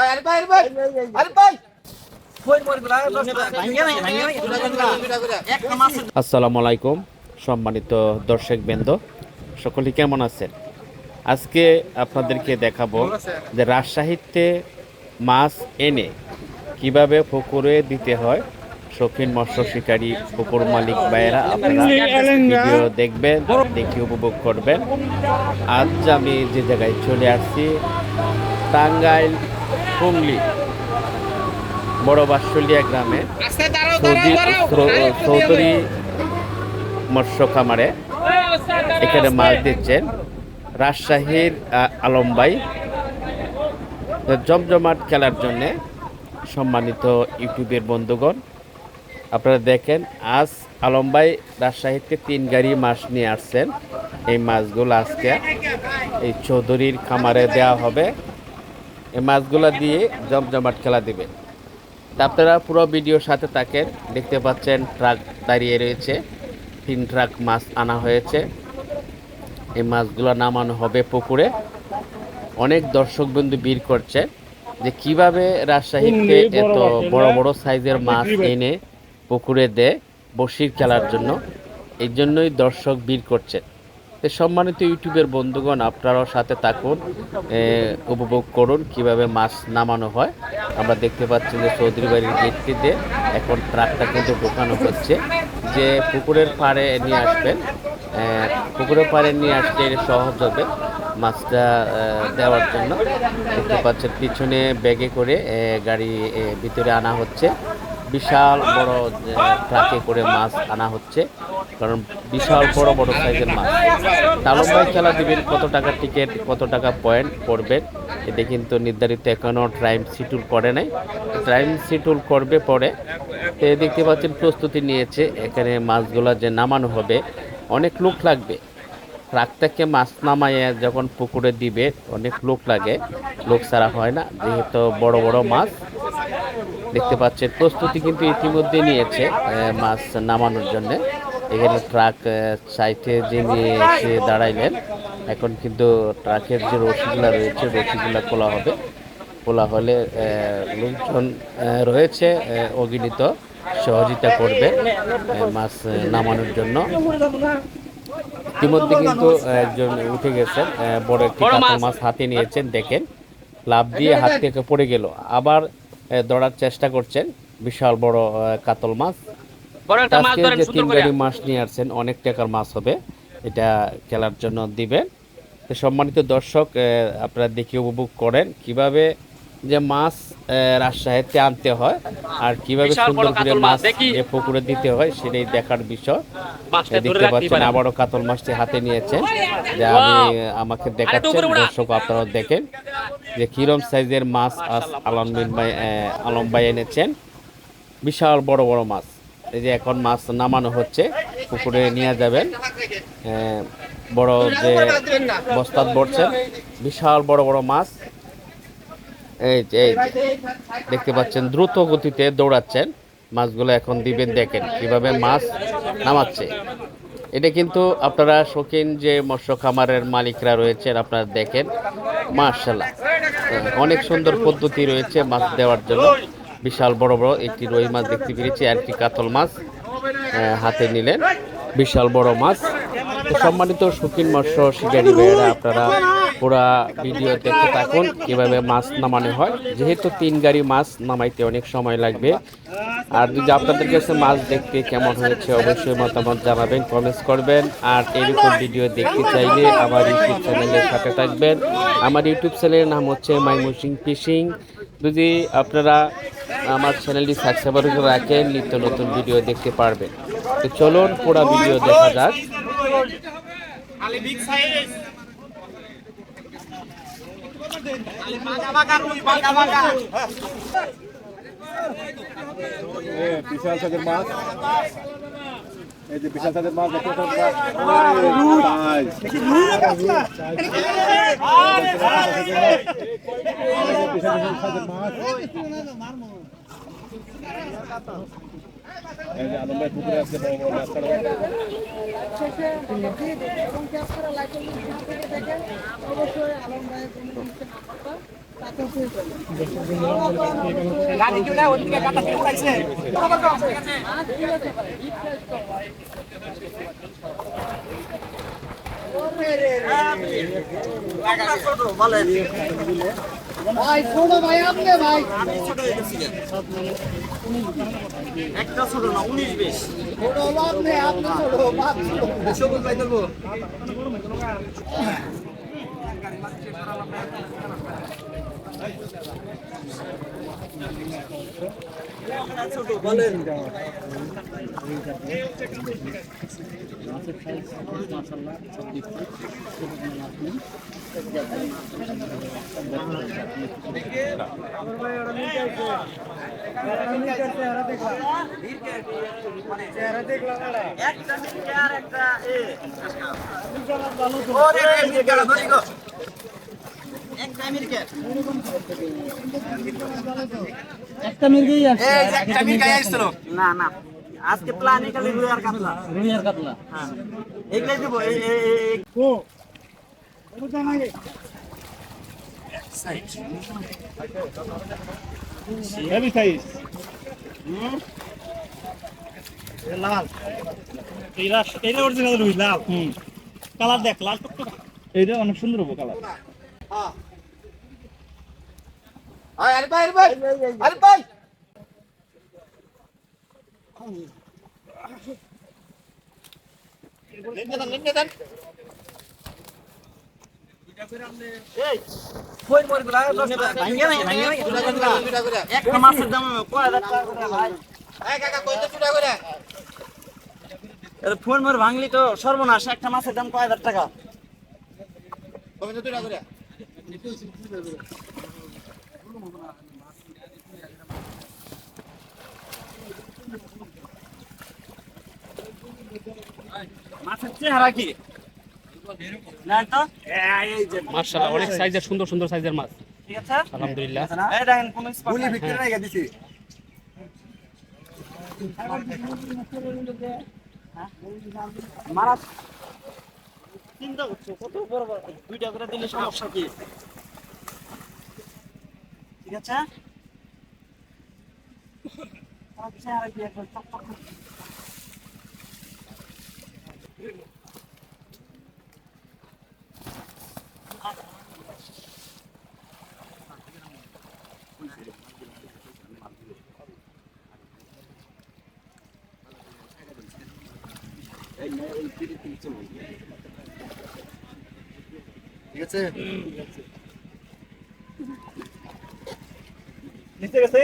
আরে ভাই আরে ভাই। আরে ভাই। আসসালামু আলাইকুম সম্মানিত দর্শক বৃন্দ সকলে কেমন আছেন? আজকে আপনাদেরকে দেখাবো যে রাজশাহীতে মাছ এনে কীভাবে পুকুরে দিতে হয়। শৌখিন মৎস্য শিকারী পুকুর মালিক ভাইয়েরা আপনারা ভিডিও দেখবেন দেখে উপভোগ করবেন। আজ আমি যে জায়গায় চলে আসছি টাঙ্গাইল হুগলি বড় বাসলিয়া গ্রামে চৌধুরী মৎস্য খামারে এখানে মাছ দিচ্ছেন রাজশাহীর আহ, আলম ভাই জমজমাট খেলার জন্যে সম্মানিত ইউটিউবের বন্ধুগণ আপনারা দেখেন আজ আলম ভাই রাজশাহীতে তিন গাড়ি মাছ নিয়ে আসছেন। এই মাছগুলো আজকে এই চৌধুরীর খামারে দেওয়া হবে। এই মাছগুলো দিয়ে জমজমাট খেলা দিবে। আপনারা পুরো ভিডিওর সাথে থাকেন দেখতে পাচ্ছেন ট্রাক দাঁড়িয়ে রয়েছে তিন ট্রাক মাছ আনা হয়েছে। এই মাছগুলো নামানো হবে পুকুরে। অনেক দর্শক বন্ধু ভিড় করছে যে কীভাবে রাজশাহীতে এত বড় বড় সাইজের মাছ এনে পুকুরে দেয় বসির খেলার জন্য। এই জন্যই দর্শক ভিড় করছে। তো সম্মানিত ইউটিউবের বন্ধুগণ, আপনারাও সাথে থাকুন উপভোগ করুন কীভাবে মাছ নামানো হয়। আমরা দেখতে পাচ্ছি যে চৌধুরী বাড়ির গেটটিতে এখন ট্রাকটা কিন্তু ঢোকানো হচ্ছে। যে পুকুরের পাড়ে নিয়ে আসবেন পুকুরের পাড়ে নিয়ে এটা সহজ হবে মাছটা দেওয়ার জন্য। দেখতে পাচ্ছেন পিছনে ব্যাগে করে গাড়ি ভিতরে আনা হচ্ছে। বিশাল বড় ট্রাকে করে মাছ আনা হচ্ছে, কারণ বিশাল বড় বড় সাইজের মাছ। তালম খেলা দিবেন, কত টাকা টিকিট, কত টাকা পয়েন্ট পড়বেন এটা কিন্তু নির্ধারিত এখনও টাইম শিডিউল করে নাই। টাইম শিডিউল করবে পরে তো দেখতে পাচ্ছেন, প্রস্তুতি নিয়েছে, এখানে মাছগুলো যে নামানো হবে, অনেক লোক লাগবে। ট্রাক থেকে মাছ নামাইয়ে যখন পুকুরে দিবে, অনেক লোক লাগে। লোক ছাড়া হয় না, যেহেতু বড় বড় মাছ। দেখতে পাচ্ছেন প্রস্তুতি কিন্তু ইতিমধ্যে নিয়েছে মাছ নামানোর জন্য। এখানে ট্রাক সাইটে যে নিয়ে এসে দাঁড়াইলেন এখন কিন্তু ট্রাকের যে রশিগুলা রয়েছে রশিগুলা খোলা হবে। খোলা হলে লোকজন রয়েছে আহ, অগণিত সহযোগিতা করবে মাছ নামানোর জন্য। ইতিমধ্যে কিন্তু একজন উঠে গেছেন বড় একটি মাছ। হাতে নিয়েছেন দেখেন লাভ দিয়ে হাত থেকে পড়ে গেল। আবার দৌড়ার চেষ্টা করছেন। বিশাল বড় কাতল মাছ। যে তিন গাড়ি মাছ নিয়ে আসছেন অনেক টাকার মাছ হবে। এটা খেলার জন্য দিবেন। সম্মানিত দর্শক আপনারা দেখে উপভোগ করেন কীভাবে যে মাছ রাজশাহীতে আনতে হয় আর কীভাবে সুন্দর করে মাছ, যে পুকুরে দিতে হয় সেটাই দেখার বিষয়। দেখতে পাচ্ছেন আবারও কাতল মাছটি হাতে নিয়েছেন। যে আমি আমাকে দেখাচ্ছেন দর্শক আপনারা দেখেন। যে কিরম সাইজের মাছ আজ আলমদিন ভাই আলম ভাই এনেছেন। বিশাল বড় বড় মাছ। এই যে এখন মাছ নামানো হচ্ছে, পুকুরে নিয়ে যাবেন। বড় যে বস্তাত ভরছেন বিশাল বড় বড় মাছ। এই যে, এই দেখতে পাচ্ছেন, দ্রুত গতিতে দৌড়াচ্ছেন। মাছগুলো এখন দিবেন, দেখেন কীভাবে মাছ নামাচ্ছে। এটা কিন্তু আপনারা শৌখিন যে মৎস্য খামারের মালিকরা রয়েছেন, আপনারা দেখেন। মার্শাল্লাহ অনেক সুন্দর পদ্ধতি রয়েছে মাছ দেওয়ার জন্য। বিশাল বড় বড় একটি রুই মাছ দেখতে পেরেছি, একটি কাতল মাছ হাতে নিলেন। বিশাল বড় মাছ। সম্মানিত শৌখিন মৎস্য শিকারী ভাইয়েরা, আপনারা পুরা ভিডিও দেখতে থাকুন, কীভাবে মাছ নামানো হয়। যেহেতু তিন গাড়ি মাছ নামাইতে অনেক সময় লাগবে। আর যদি আপনাদের কাছে মাছ দেখতে কেমন হয়েছে, অবশ্যই মতামত জানাবেন, কমেন্টস করবেন। আর এরকম ভিডিও দেখতে চাইলে আমার ইউটিউব চ্যানেলের সাথে থাকবেন। আমার ইউটিউব চ্যানেলের নাম হচ্ছে মাইমুসিং ফিশিং যদি আপনারা আমার চ্যানেলটি সাবস্ক্রাইব করে রাখেন নিত্য নতুন ভিডিও দেখতে পারবেন। তো চলুন পুরো ভিডিও দেখা যাক। বিশাল মাছ। এই যে বিশাল সাইজের মাছ দেখতে পাচ্ছেন। বিশাল বিশাল মাছ। গাড়ি না ওদিকে কাটা দিয়ে উড়াইছে আর ঠিক আছে ভাই রিফ্রেশ তো ভাই ছোট ভাই আপনি ভাই। একটা ছোট না উনিশ বিশ। ছোট হলো আপনি আপনি ছোট বাপ ছোট সবুজ ভাই গো একটা মির্গে একটা মির্গেই একটা মির্গে আসছিল না না। আজকে প্ল্যান খালি রুই আর কাতলা। রুই আর কাতলা। হ্যাঁ। এগুলাই দেবো এই এই এই ও ওটা নাই হেভি সাইজ লাল এইটা এইটা অরিজিনাল রুই লাল হুম কালার দেখ লাল টুকটুক এইটা অনেক সুন্দর হবে কালার আরে ভাই আরে ভাই আরে ভাই লেনকে দেন লেনকে দেন ফোন মোর ভাঙলি তো সর্বনাশ একটা মাছের দাম কয় হাজার টাকা? মাছের চেহারা কি? না তো এই যে মাশাআল্লাহ অনেক সাইজের সুন্দর সুন্দর সাইজের মাছ। ঠিক আছে? আলহামদুলিল্লাহ। এই দেখেন কোন গুলি ভিতরে রেখে দিছি। মারা চিন্তা করছ কত বড় বড়? দুইটা করে দিলে সমস্যা কি? ঠিক আছে? আচ্ছা আর কি একবার ঠিক আছে নিচে গেছে?